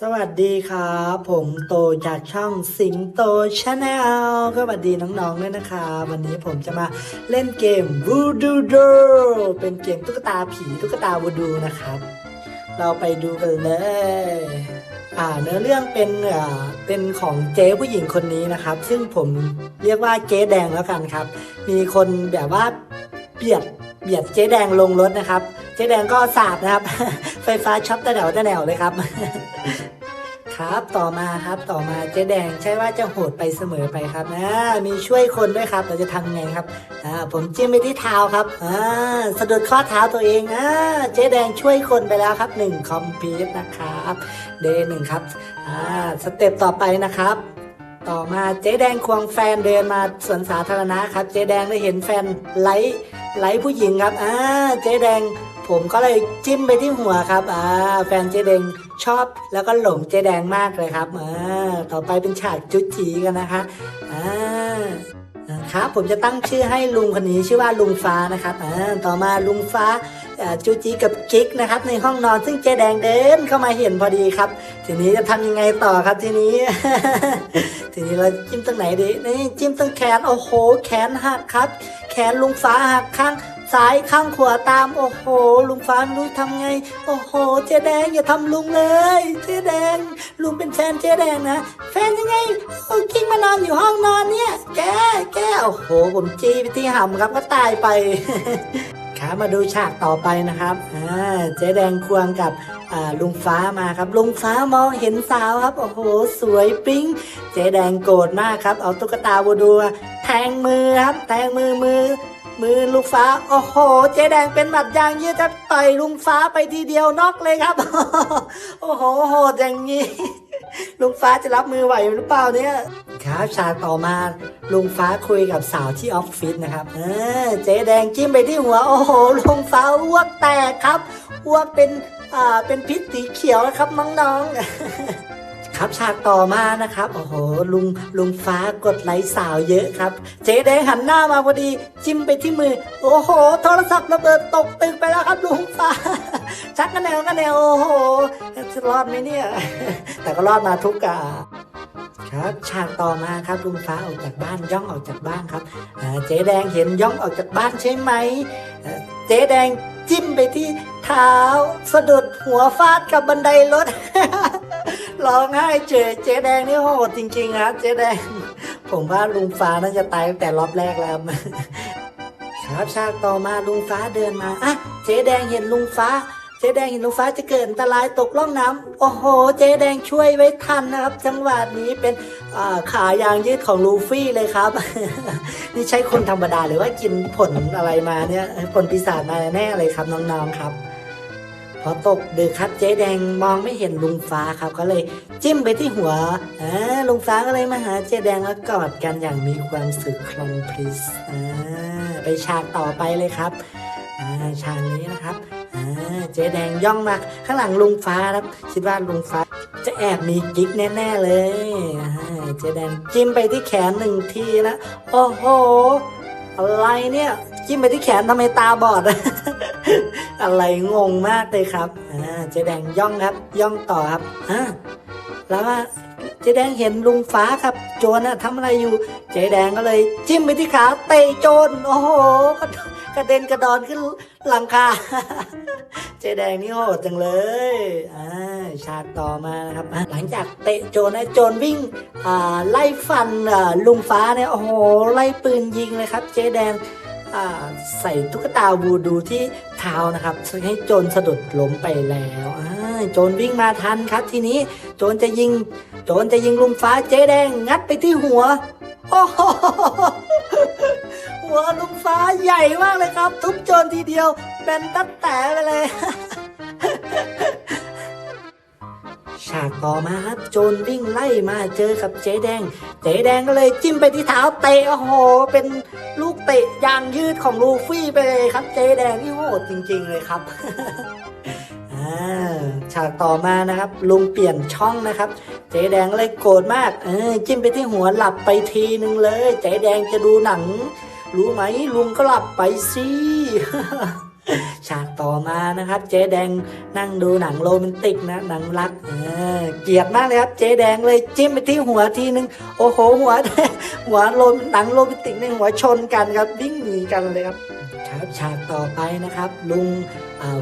สวัสดีครับ ผมโตจากช่องสิงโตชาแนลก็สวัสดีน้องๆด้วยนะครับ วันนี้ผมจะมาเล่นเกม Voodoo Doll เป็นเกมตุ๊กตาผีตุ๊กตาวูดูนะครับ เราไปดูกันเลย อ่าเนื้อเรื่องเป็นอ่าเป็นของเจ๊ผู้หญิงคนนี้นะครับ ซึ่งผมเรียกว่าเจ๊แดงแล้วกันครับ มีคนแบบว่าเบียดเบียดเจ๊แดงลงรถนะครับ เจ๊แดงก็สาดนะครับ ไฟฟ้าช็อตตะแหนวตะแหนวเลยครับ ครับต่อมาครับต่อมาเจ๊แดงใช่ว่าจะโหดไปเสมอไปครับนะมีช่วยคนด้วยครับ เราจะทำไงครับอ่าผมจิ้มไปที่เท้าครับอ่าสะดุดข้อเท้าตัวเองอ่าเจ๊แดงช่วยคนไปแล้วครับหนึ่งคอมพิวนะครับเดย์หนึ่งครับอ่าสเต็ปต่อไปนะครับต่อมาเจ๊แดงควงแฟนเดินมาสวนสาธารณะครับ เจ๊แดงได้เห็นแฟนไลฟ์ไลฟ์ผู้หญิงครับอ่าเจ๊แดง ผมก็เลยจิ้มไปที่หัวครับอ่าแฟนเจแดงชอบแล้วก็หลงเจแดงมากเลยครับอ่าต่อไปเป็นฉากจุดจีกันนะคะอ่าครับผมจะตั้งชื่อให้ลุงคนนี้ชื่อว่าลุงฟ้านะครับอ่าต่อมาลุงฟ้าจูจีกับกิ๊กนะครับในห้องนอนซึ่งเจแดงเดินเข้ามาเห็นพอดีครับ ทีนี้จะทำยังไงต่อครับทีนี้ ทีนี้เราจิ้มตรงไหนดีนี่จิ้มตรงแขนโอ้โห แขนหักครับ แขนลุงฟ้าหักข้าง ซ้ายข้างขวาตาม โอ้โห ลุงฟ้ารู้ทำไง โอ้โห เจ๊แดงอย่าทำลุงเลย เจ๊แดง ลุงเป็นแฟนเจ๊แดงนะแฟนยังไงโอ้กิ้งมานอนอยู่ห้องนอนเนี่ย แกแกโอ้โห ผมจี้ไปที่ห่ำครับก็ตายไปครับมาดูฉากต่อไปนะครับอ่าเจ๊แดงควงกับลุงฟ้ามาครับ ลุงฟ้ามองเห็นสาวครับ โอ้โห สวยปิ๊ง เจ๊แดงโกรธมากครับ เอาตุ๊กตาบูดูแทงมือครับ แทงมือมือ มือลุงฟ้า โอ้โห เจ๊แดงเป็นหมัดยางยืดจะต่อยลุงฟ้าไปทีเดียวนอกเลยครับ โอ้โหโหดอย่างนี้ ลุงฟ้าจะรับมือไหวหรือเปล่าเนี่ยครับฉากต่อมาลุงฟ้าคุยกับสาวที่ออฟฟิศนะครับเออเจ๊แดงจิ้มไปที่หัว โอ้โหลุงฟ้าอ้วกแตกครับอ้วกเป็นอ่าเป็นพิษสีเขียวนะครับน้องๆ ครับฉากต่อมานะครับ โอ้โห ลุงลุงฟ้ากดไลค์สาวเยอะครับ เจ๊แดงหันหน้ามาพอดี จิ้มไปที่มือ โอ้โห โทรศัพท์ระเบิดตกตึกไปแล้วครับ ลุงฟ้า ชักกันแนวกันแนวโอ้โหจะรอดไหมเนี่ย แต่ก็รอดมาทุกกาครับฉากต่อมาครับลุงฟ้าออกจากบ้านย่องออกจากบ้านครับเจ๊แดงเห็นย่องออกจากบ้านใช่ไหมเอ่อเจ๊แดงจิ้มไปที่เท้าสะดุดหัวฟาดกับบันไดรถ ร้องไห้เจอเจ๊แดงนี่โหดจริงๆครับเจ๊แดง ผมว่าลุงฟ้าน่าจะตายตั้งแต่รอบแรกแล้วครับฉากต่อมาลุงฟ้าเดินมาอะเจ๊แดงเห็นลุงฟ้า เจ๊แดงเห็นลุงฟ้าจะเกิดอันตรายตกล่องน้ำโอ้โห เจ๊แดงช่วยไว้ทันนะครับ จังหวะนี้เป็นขายางยืดของลูฟี่เลยครับ นี่ใช่คนธรรมดาหรือว่ากินผลอะไรมาเนี่ยผลปีศาจมาแน่เลยครับน้องๆครับ พอตกดึกครับเจ๊แดงมองไม่เห็นลุงฟ้าครับก็เลยจิ้มไปที่หัวอ่าลุงฟ้าก็เลยมาหาเจ๊แดงแล้วกอดกันอย่างมีความสุขคลอนพริสอ่าไปฉากต่อไปเลยครับอ่าฉากนี้นะครับอ่าเจ๊แดงย่องมาข้างหลังลุงฟ้าครับ คิดว่าลุงฟ้าจะแอบมีกิ๊กแน่ๆเลยอ่าเจ๊แดงจิ้มไปที่แขนหนึ่งทีนะโอ้โหอะไรเนี่ยจิ้มไปที่แขนทำไมตาบอดอะ อะไรงงมากเลยครับอ่าเจ๊แดงย่องครับ ย่องต่อครับอ่าแล้วว่าเจ๊แดงเห็นลุงฟ้าครับ โจรน่ะทำอะไรอยู่ เจ๊แดงก็เลย จิ้มไปที่ขาเตะโจรโอ้โหกระเด็นกระดอนขึ้นหลังคาเจ๊แดงนี่โหดจังเลยอ่าฉากต่อมานะครับ หลังจากเตะโจรนะโจรวิ่งอ่าไล่ฟันอ่าลุงฟ้าเนี่ยโอ้โหไล่ปืนยิงเลยครับ เจ๊แดง ใส่ตุ๊กตาวูดูที่เท้านะครับให้โจรสะดุดล้มไปแล้วโจรวิ่งมาทันครับ ทีนี้โจรจะยิง โจรจะยิงลุงฟ้าเจ๊แดง งัดไปที่หัวโอ้โหหัวลุงฟ้าใหญ่มากเลยครับ ทุบโจรทีเดียวแบนตัดแต่ไปเลยฉากต่อมาครับโจรวิ่งไล่มาเจอกับเจ๊แดง เจ๊แดงก็เลยจิ้มไปที่เท้าเตะโอ้โห เป็นลูะยางยืดของลูฟี่ไปเลยครับ เจแดงนี่โหดจริง ๆ เลยครับฉากต่อมานะครับ ลุงเปลี่ยนช่องนะครับ เจ๊แดงเลยโกรธมาก เออจิ้มไปที่หัวหลับไปทีนึงเลย เจ๊แดงจะดูหนัง รู้ไหมลุงก็หลับไปสิ ฉากต่อมานะครับ เจ๊แดงนั่งดูหนังโรแมนติกนะหนังรักเออเกลียดมากเลยครับ เจ๊แดงเลยจิ้มไปที่หัวทีนึงโอ้โหหัวหัวโรหนังโรแมนติกในหัวชนกันครับวิ่งหนีกันเลยครับครับฉากต่อไปนะครับ ลุง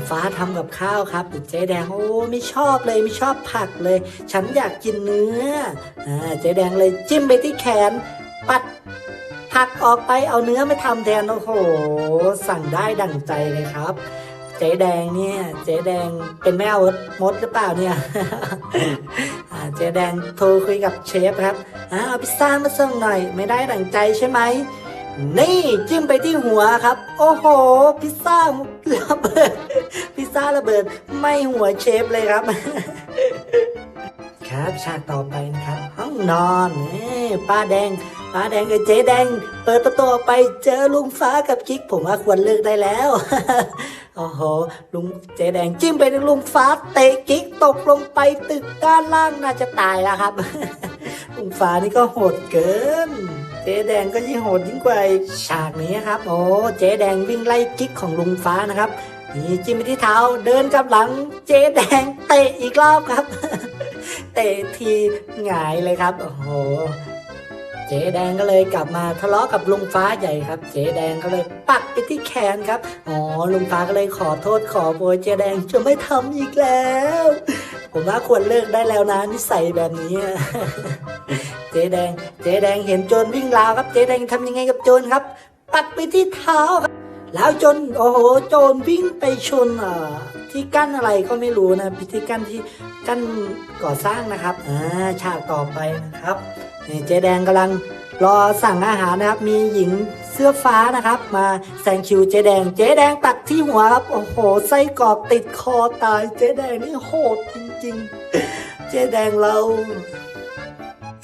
ฟ้าทำกับข้าวครับเจ๊แดงโอ้ไม่ชอบเลยไม่ชอบผักเลย ฉันอยากกินเนื้ออเจ๊แดงเลยจิ้มไปที่แขนปัด ผักออกไปเอาเนื้อม่ทำแทนโอ้โห สั่งได้ดั่งใจเลยครับ เจ๊แดงเนี่ย เจ๊แดงเป็นแม่มดหรือเปล่าเนี่ยเจ๊แดงโทรคุยกับเชฟครับอ่าเอาพิซซ่ามาส่งหน่อย ไม่ได้ดั่งใจใช่ไหมนี่จิ้มไปที่หัวครับ โอ้โห พิซซ่าระเบิด พิซซ่าระเบิดไม่หัวเชฟเลยครับ ครับฉากต่อไปนะครับ ห้องนอนนี่ป้าแดง ป้าแดงกับเจ๊แดง เปิดประตูออกไปเจอลุงฟ้ากับกิ๊ก ผมว่าควรเลิกได้แล้วโอ้โหลุงเจ๊แดงจิ้มไปที่ลุงฟ้าเตะกิ๊กตกลงไปตึกด้านล่างน่าจะตายแล้วครับ ลุงฟ้านี่ก็โหดเกิน เจ๊แดงก็ยิ่งโหดยิ่งกว่าอีกฉากนี้ครับ โอ้เจ๊แดงวิ่งไล่กิ๊กของลุงฟ้านะครับนี่จิ้มไปที่เท้าเดินกลับหลัง เจ๊แดงเตะอีกรอบครับ เตะทีหงายเลยครับ โอ้โห จ๊แดงก็เลยกลับมาทะเลาะกับลุงฟ้าใหญ่ครับ เจ๊แดงก็เลยปักไปที่แขนครับ อ๋อลุงฟ้าก็เลยขอโทษขอโพยเจ๊แดงจะไม่ทำอีกแล้ว ผมว่าควรเลิกได้แล้วนะนิสัยแบบนี้ เจ๊แดง เจ๊แดงเห็นโจรวิ่งราวครับ เจ๊แดงทำยังไงกับโจรครับ ปักไปที่เท้าครับแล้วจนโอ้โหโจรวิ่งไปชนอ่าที่กั้นอะไรก็ไม่รู้นะพิธีกั้นที่กั้นก่อสร้างนะครับอ่าฉากต่อไปนะครับ เจ๊แดงกำลังรอสั่งอาหารนะครับ มีหญิงเสื้อฟ้านะครับ มาแซงคิวเจ๊แดง เจ๊แดงตักที่หัวครับ โอ้โห ไส้กรอกติดคอตาย เจ๊แดงนี่โหดจริงๆ เจ๊แดงเรา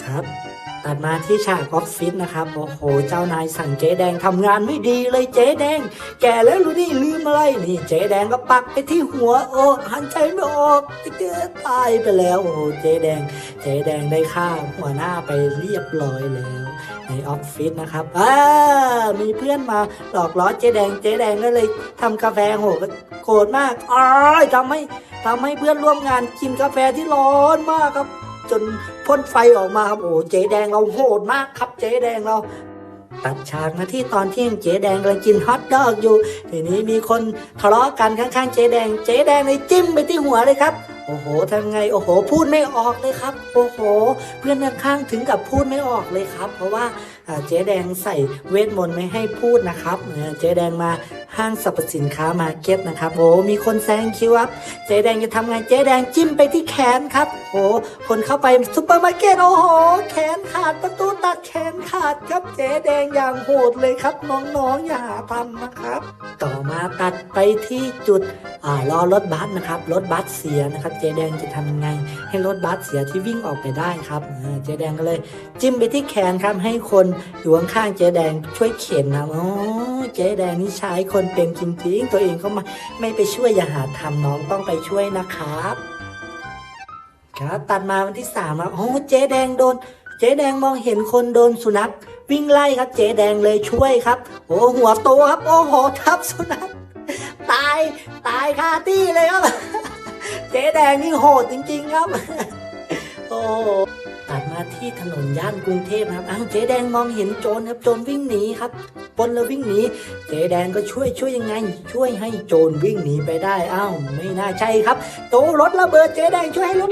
ครับัดมาที่ฉากออฟฟิศนะครับ โอ้โห เจ้านายสั่งเจ๊แดงทำงานไม่ดีเลยเจ๊แดง แก่แล้วรู้นี่ลืมอะไรนี่ เจ๊แดงก็ปักไปที่หัวโอ้หันใจไม่ออกเจ๊ตายไปแล้ว โอ้โหเจ๊แดง เจ๊แดงได้ฆ่าหัวหน้าไปเรียบร้อยแล้วในออฟฟิศนะครับอ่ามีเพื่อนมาหลอกล้อเจ๊แดง เจ๊แดงก็เลยทำกาแฟโหโกรธมากอ้ายทำให้ทำให้เพื่อนร่วมงานกินกาแฟที่ร้อนมากครับ จนพ่นไฟออกมาครับโอ้เจ๊แดงเราโหดมากครับเจ๊แดงเราตัดฉากมาที่ตอนที่เจ๊แดงกำลังกินฮอทดอกอยู่ ทีนี้มีคนทะเลาะกันข้างๆเจ๊แดง เจ๊แดงเลยจิ้มไปที่หัวเลยครับ โอ้โหทำไง โอ้โห พูดไม่ออกเลยครับ โอ้โห เพื่อนข้างถึงกับพูดไม่ออกเลยครับ เพราะว่าเจ๊แดงใส่เวทมนต์ไม่ให้พูดนะครับเออเจ๊แดงมา ห้างสรรพสินค้ามาเก็ตนะครับโอ้มีคนแซงคิวครับเจ๊แดงจะทำไงเจ๊แดงจิ้มไปที่แขนครับโอ้คนเข้าไปซุปเปอร์มาร์เก็ตโอ้โหแขนขาดประตูตัดแขนขาดครับเจ๊แดงอย่างโหดเลยครับน้องๆอย่าทำนะครับ ต่อมาตัดไปที่จุด รอรถบัสนะครับรถบัสเสียนะครับ เจแดงจะทำยังไง ให้รถบัสเสียที่วิ่งออกไปได้ครับเจแดงก็เลย จิ้มไปที่แขนครับ ให้คนอยู่ข้างๆเจแดงช่วยเข็นนะโอ้เจแดงนี่ใช้คนเป็นจริงๆตัวเองก็มาไม่ไปช่วยอย่าหาทำน้องต้องไปช่วยนะครับครับตัดมาวันที่สามครับโอ้เจ๊แดงโดน เจ๊แดงมองเห็นคนโดนสุนัขวิ่งไล่ครับ เจ๊แดงเลยช่วยครับ โอ้หัวโตครับ โอ้โหทับสุนัข ตายตายคาที่เลยครับ เจ๊แดงนี่โหดจริงๆครับ โอ้ตัดมาที่ถนนย่านกรุงเทพครับอ้าวเจ๊แดงมองเห็นโจรครับโจรวิ่งหนีครับปนแล้ววิ่งหนีเจ๊แดงก็ช่วยช่วยยังไง ช่วยให้โจรวิ่งหนีไปได้อ้าวไม่น่าใช่ครับโตรถระเบิดเจ๊แดงช่วยให้รถ